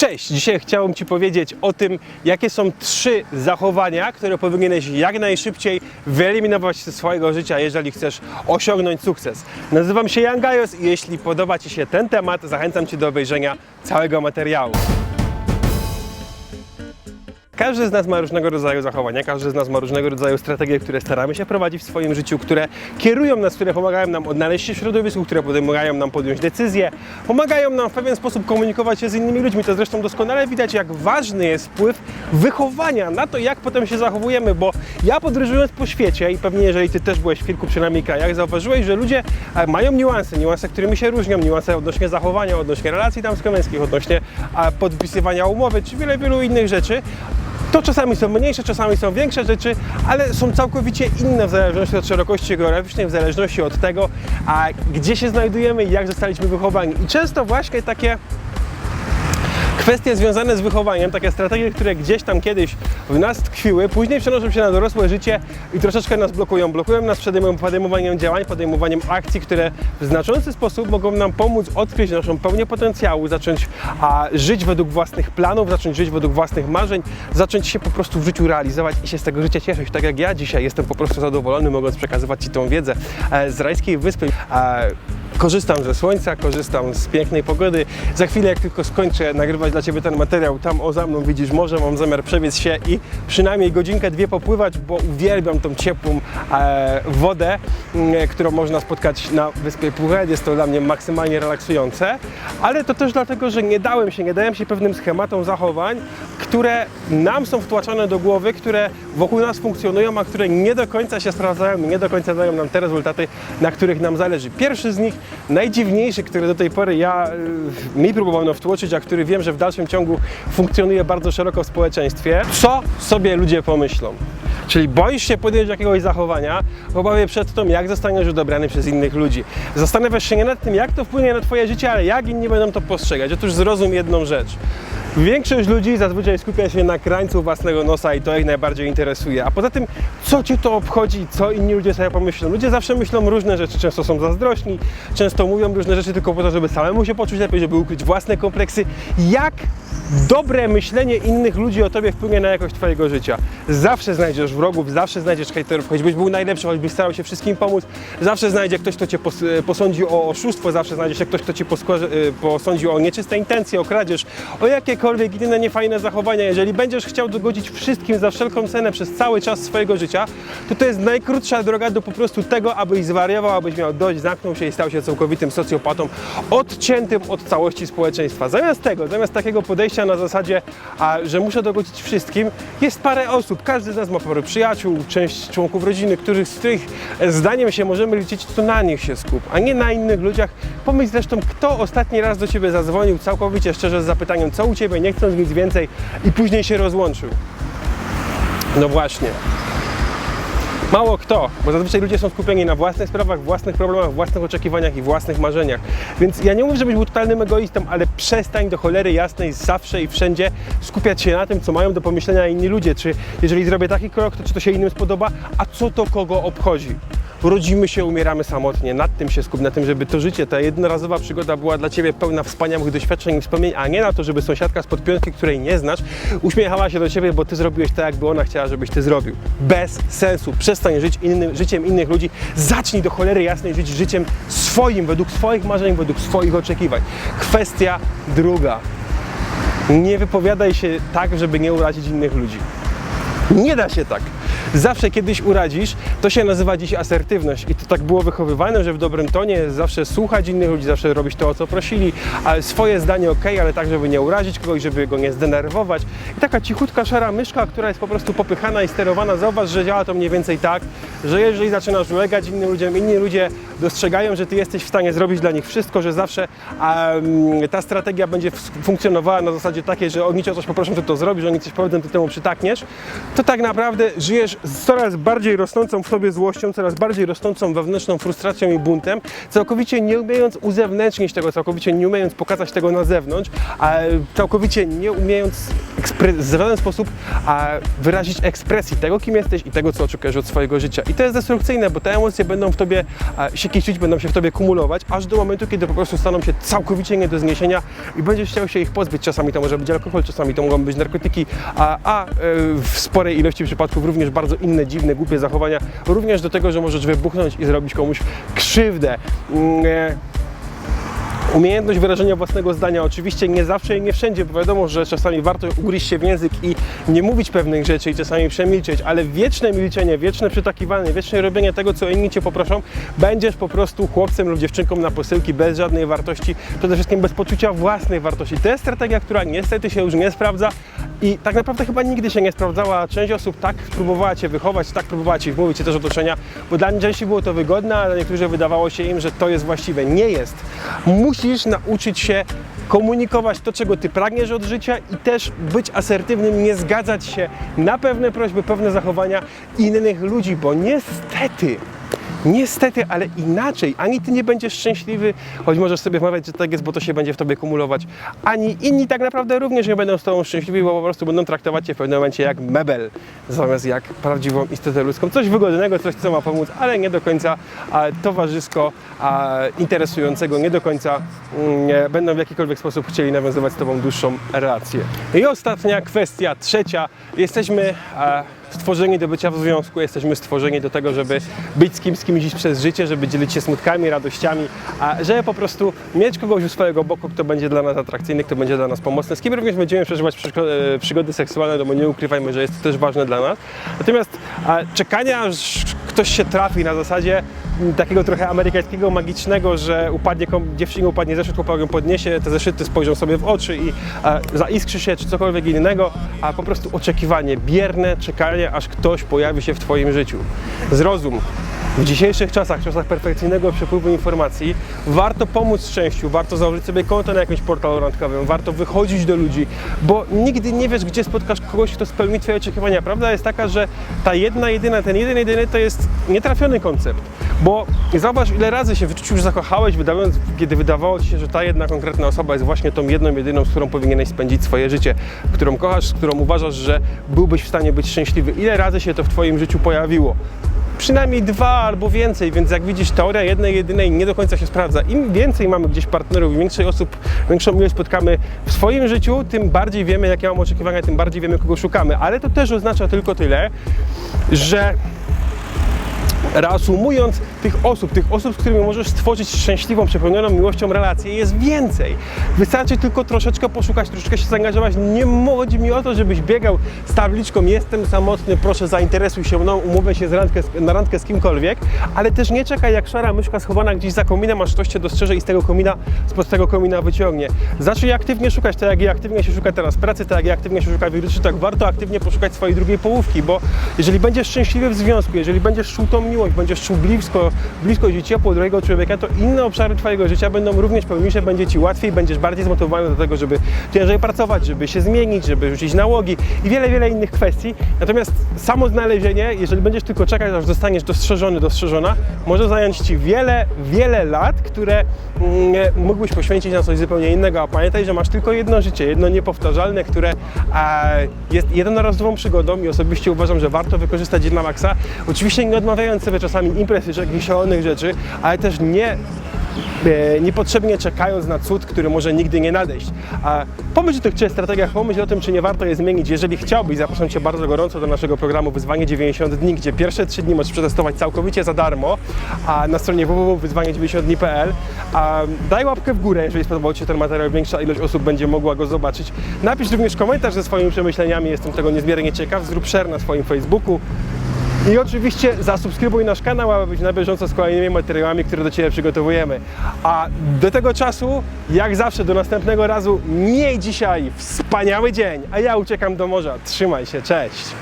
Cześć! Dzisiaj chciałbym Ci powiedzieć o tym, jakie są trzy zachowania, które powinieneś jak najszybciej wyeliminować ze swojego życia, jeżeli chcesz osiągnąć sukces. Nazywam się Jan Gajos i jeśli podoba Ci się ten temat, zachęcam Cię do obejrzenia całego materiału. Każdy z nas ma różnego rodzaju zachowania, każdy z nas ma różnego rodzaju strategie, które staramy się prowadzić w swoim życiu, które kierują nas, które pomagają nam odnaleźć się w środowisku, które pomagają nam podjąć decyzje, pomagają nam w pewien sposób komunikować się z innymi ludźmi. To zresztą doskonale widać, jak ważny jest wpływ wychowania na to, jak potem się zachowujemy, bo ja podróżując po świecie i pewnie jeżeli Ty też byłeś w kilku przynajmniej krajach, zauważyłeś, że ludzie e, mają niuanse, niuanse, którymi się różnią, niuanse odnośnie zachowania, odnośnie relacji damsko-męskich, odnośnie a, podpisywania umowy, czy wiele, wielu innych rzeczy. To czasami są mniejsze, czasami są większe rzeczy, ale są całkowicie inne w zależności od szerokości geograficznej, w zależności od tego, a gdzie się znajdujemy i jak zostaliśmy wychowani. I często właśnie takie kwestie związane z wychowaniem, takie strategie, które gdzieś tam kiedyś w nas tkwiły, później przenoszą się na dorosłe życie i troszeczkę nas blokują. Blokują nas przed podejmowaniem działań, podejmowaniem akcji, które w znaczący sposób mogą nam pomóc odkryć naszą pełnię potencjału, zacząć a, żyć według własnych planów, zacząć żyć według własnych marzeń, zacząć się po prostu w życiu realizować i się z tego życia cieszyć. Tak jak ja dzisiaj jestem po prostu zadowolony, mogąc przekazywać Ci tą wiedzę e, z rajskiej wyspy. E, Korzystam ze słońca, korzystam z pięknej pogody. Za chwilę, jak tylko skończę nagrywać dla Ciebie ten materiał, tam o za mną widzisz. Morze, mam zamiar przebiec się i przynajmniej godzinkę, dwie popływać, bo uwielbiam tą ciepłą e, wodę, m, którą można spotkać na wyspie Phuket. Jest to dla mnie maksymalnie relaksujące, ale to też dlatego, że nie dałem się, nie dałem się pewnym schematom zachowań, które nam są wtłaczane do głowy, które wokół nas funkcjonują, a które nie do końca się sprawdzają, nie do końca dają nam te rezultaty, na których nam zależy. Pierwszy z nich, najdziwniejszy, który do tej pory ja y, mi próbowano wtłoczyć, a który wiem, że w dalszym ciągu funkcjonuje bardzo szeroko w społeczeństwie. Co sobie ludzie pomyślą? Czyli boisz się podjąć jakiegoś zachowania w obawie przed tym, jak zostaniesz odebrany przez innych ludzi. Zastanawiasz się nie nad tym, jak to wpłynie na Twoje życie, ale jak inni będą to postrzegać. Otóż zrozum jedną rzecz. Większość ludzi zazwyczaj skupia się na krańcu własnego nosa i to ich najbardziej interesuje. A poza tym, co cię to obchodzi, co inni ludzie sobie pomyślą? Ludzie zawsze myślą różne rzeczy, często są zazdrośni, często mówią różne rzeczy tylko po to, żeby samemu się poczuć lepiej, żeby ukryć własne kompleksy. Jak dobre myślenie innych ludzi o tobie wpłynie na jakość twojego życia? Zawsze znajdziesz wrogów, zawsze znajdziesz hejterów, choćbyś był najlepszy, choćbyś starał się wszystkim pomóc, zawsze znajdzie ktoś, kto cię pos posądzi o oszustwo, zawsze znajdzie się ktoś, kto cię y, posądzi o nieczyste intencje, o kradzież, o jakiekolwiek inne niefajne zachowania. Jeżeli będziesz chciał dogodzić wszystkim za wszelką cenę przez cały czas swojego życia, to to jest najkrótsza droga do po prostu tego, abyś zwariował, abyś miał dość, zamknął się i stał się całkowitym socjopatą, odciętym od całości społeczeństwa. Zamiast tego, zamiast takiego podejścia na zasadzie, a, że muszę dogodzić wszystkim, jest parę osób, każdy z nas ma parę przyjaciół, część członków rodziny, których, z których e, zdaniem się możemy liczyć, to na nich się skup, a nie na innych ludziach. Pomyśl zresztą, kto ostatni raz do Ciebie zadzwonił całkowicie szczerze z zapytaniem, co u Ciebie, nie chcąc nic więcej i później się rozłączył. No właśnie. Mało kto, bo zazwyczaj ludzie są skupieni na własnych sprawach, własnych problemach, własnych oczekiwaniach i własnych marzeniach. Więc ja nie mówię, żebyś był totalnym egoistą, ale przestań do cholery jasnej zawsze i wszędzie skupiać się na tym, co mają do pomyślenia inni ludzie. Czy jeżeli zrobię taki krok, to czy to się innym spodoba, a co to kogo obchodzi? Rodzimy się, umieramy samotnie. Nad tym się skup, na tym, żeby to życie, ta jednorazowa przygoda była dla Ciebie pełna wspaniałych doświadczeń i wspomnień, a nie na to, żeby sąsiadka z podpiątki, której nie znasz, uśmiechała się do Ciebie, bo Ty zrobiłeś tak, jakby ona chciała, żebyś Ty zrobił. Bez sensu. Przestań żyć innym, życiem innych ludzi. Zacznij do cholery jasnej żyć życiem swoim, według swoich marzeń, według swoich oczekiwań. Kwestia druga. Nie wypowiadaj się tak, żeby nie urazić innych ludzi. Nie da się tak. Zawsze kiedyś uradzisz, to się nazywa dziś asertywność i to tak było wychowywane, że w dobrym tonie zawsze słuchać innych ludzi, zawsze robić to, o co prosili, ale swoje zdanie ok, ale tak, żeby nie urazić kogoś, żeby go nie zdenerwować. I taka cichutka, szara myszka, która jest po prostu popychana i sterowana, zauważ, że działa to mniej więcej tak, że jeżeli zaczynasz ulegać innym ludziom, inni ludzie dostrzegają, że ty jesteś w stanie zrobić dla nich wszystko, że zawsze um, ta strategia będzie funkcjonowała na zasadzie takiej, że oni cię o coś poproszą, to to zrobisz, oni coś powiedzą, ty temu przytakniesz, to tak naprawdę żyjesz z coraz bardziej rosnącą w sobie złością, coraz bardziej rosnącą wewnętrzną frustracją i buntem, całkowicie nie umiejąc uzewnętrznić tego, całkowicie nie umiejąc pokazać tego na zewnątrz, a całkowicie nie umiejąc w żaden sposób a wyrazić ekspresji tego, kim jesteś i tego, co oczekujesz od swojego życia. I to jest destrukcyjne, bo te emocje będą w tobie się kiszyć, będą się w tobie kumulować, aż do momentu, kiedy po prostu staną się całkowicie nie do zniesienia i będziesz chciał się ich pozbyć. Czasami to może być alkohol, czasami to mogą być narkotyki, a, a e, w sporej ilości przypadków również bardzo inne, dziwne, głupie zachowania, również do tego, że możesz wybuchnąć i zrobić komuś krzywdę. Umiejętność wyrażenia własnego zdania, oczywiście nie zawsze i nie wszędzie, bo wiadomo, że czasami warto ugryźć się w język i nie mówić pewnych rzeczy i czasami przemilczeć, ale wieczne milczenie, wieczne przytakiwanie, wieczne robienie tego, co inni Cię poproszą, będziesz po prostu chłopcem lub dziewczynką na posyłki bez żadnej wartości, przede wszystkim bez poczucia własnej wartości. To jest strategia, która niestety się już nie sprawdza i tak naprawdę chyba nigdy się nie sprawdzała. Część osób tak próbowała Cię wychować, tak próbowała Ci wmówić Cię też otoczenia, bo dla części było to wygodne, ale niektórzy wydawało się im, że to jest właściwe. Nie jest. Musisz nauczyć się komunikować to, czego Ty pragniesz od życia i też być asertywnym, nie zgadzać się na pewne prośby, pewne zachowania innych ludzi, bo niestety Niestety, ale inaczej. Ani ty nie będziesz szczęśliwy, choć możesz sobie wmawiać, że tak jest, bo to się będzie w tobie kumulować. Ani inni tak naprawdę również nie będą z tobą szczęśliwi, bo po prostu będą traktować cię w pewnym momencie jak mebel, zamiast jak prawdziwą istotę ludzką. Coś wygodnego, coś, co ma pomóc, ale nie do końca a, towarzysko, a, interesującego, nie do końca mm, nie, będą w jakikolwiek sposób chcieli nawiązywać z tobą dłuższą relację. I ostatnia kwestia, trzecia. Jesteśmy a, stworzeni do bycia w związku, jesteśmy stworzeni do tego, żeby być z kimś, z kimś przez życie, żeby dzielić się smutkami, radościami, a żeby po prostu mieć kogoś u swojego boku, kto będzie dla nas atrakcyjny, kto będzie dla nas pomocny, z kim również będziemy przeżywać e, przygody seksualne, bo nie ukrywajmy, że jest to też ważne dla nas. Natomiast a, czekanie, aż ktoś się trafi na zasadzie takiego trochę amerykańskiego, magicznego, że upadnie dziewczynie upadnie zeszyt, chłopak ją podniesie, te zeszyty spojrzą sobie w oczy i a, zaiskrzy się, czy cokolwiek innego, a po prostu oczekiwanie, bierne czekanie, aż ktoś pojawi się w Twoim życiu. Zrozum, w dzisiejszych czasach, czasach perfekcyjnego przepływu informacji, warto pomóc szczęściu, warto założyć sobie konto na jakimś portalu randkowym, warto wychodzić do ludzi, bo nigdy nie wiesz, gdzie spotkasz kogoś, kto spełni Twoje oczekiwania. Prawda jest taka, że ta jedna, jedyna, ten jeden, jedyny to jest nietrafiony koncept, bo zobacz, ile razy się w życiu już zakochałeś, wydając, kiedy wydawało Ci się, że ta jedna konkretna osoba jest właśnie tą jedną, jedyną, z którą powinieneś spędzić swoje życie, którą kochasz, z którą uważasz, że byłbyś w stanie być szczęśliwy. Ile razy się to w Twoim życiu pojawiło? Przynajmniej dwa albo więcej, więc jak widzisz, teoria jednej, jedynej nie do końca się sprawdza. Im więcej mamy gdzieś partnerów, im osób, większą ilość spotkamy w swoim życiu, tym bardziej wiemy, jakie mamy oczekiwania, tym bardziej wiemy, kogo szukamy. Ale to też oznacza tylko tyle, że reasumując, tych osób, tych osób, z którymi możesz stworzyć szczęśliwą, przepełnioną miłością relację jest więcej. Wystarczy tylko troszeczkę poszukać, troszeczkę się zaangażować. Nie chodzi mi o to, żebyś biegał z tabliczką jestem samotny, proszę zainteresuj się mną, umówę się z randkę, na randkę z kimkolwiek, ale też nie czekaj jak szara myszka schowana gdzieś za kominem, aż ktoś cię dostrzeże i z tego komina, spod tego komina wyciągnie. Zacznij aktywnie szukać, tak jak ja aktywnie się szuka teraz pracy, tak jak ja aktywnie się szuka wirusy, tak warto aktywnie poszukać swojej drugiej połówki, bo jeżeli będziesz szczęśliwy w związku, jeżeli będziesz czuł tą miłość, będziesz czuł blisko, bliskość i ciepło drugiego człowieka, to inne obszary Twojego życia będą również pełniejsze, będzie Ci łatwiej, będziesz bardziej zmotywowany do tego, żeby ciężej pracować, żeby się zmienić, żeby rzucić nałogi i wiele, wiele innych kwestii. Natomiast samo znalezienie, jeżeli będziesz tylko czekać, aż zostaniesz dostrzeżony, dostrzeżona, może zająć Ci wiele, wiele lat, które mm, mógłbyś poświęcić na coś zupełnie innego. A pamiętaj, że masz tylko jedno życie, jedno niepowtarzalne, które e, jest jednorazową przygodą i osobiście uważam, że warto wykorzystać je na maksa. Oczywiście nie odmawiając sobie czasami imprez czy jakichś szalonych rzeczy, ale też nie e, niepotrzebnie czekając na cud, który może nigdy nie nadejść. A pomyśl o tych trzech strategiach, pomyśl o tym, czy nie warto je zmienić. Jeżeli chciałbyś, zapraszam Cię bardzo gorąco do naszego programu Wyzwanie 90 dni, gdzie pierwsze trzy dni możesz przetestować całkowicie za darmo, a na stronie www.wyzwanie90dni.pl. A Daj łapkę w górę, jeżeli spodobał Ci się ten materiał, większa ilość osób będzie mogła go zobaczyć. Napisz również komentarz ze swoimi przemyśleniami, jestem tego niezmiernie ciekaw. Zrób share na swoim Facebooku. I oczywiście zasubskrybuj nasz kanał, aby być na bieżąco z kolejnymi materiałami, które do Ciebie przygotowujemy. A do tego czasu, jak zawsze, do następnego razu, miej dzisiaj wspaniały dzień, a ja uciekam do morza. Trzymaj się, cześć!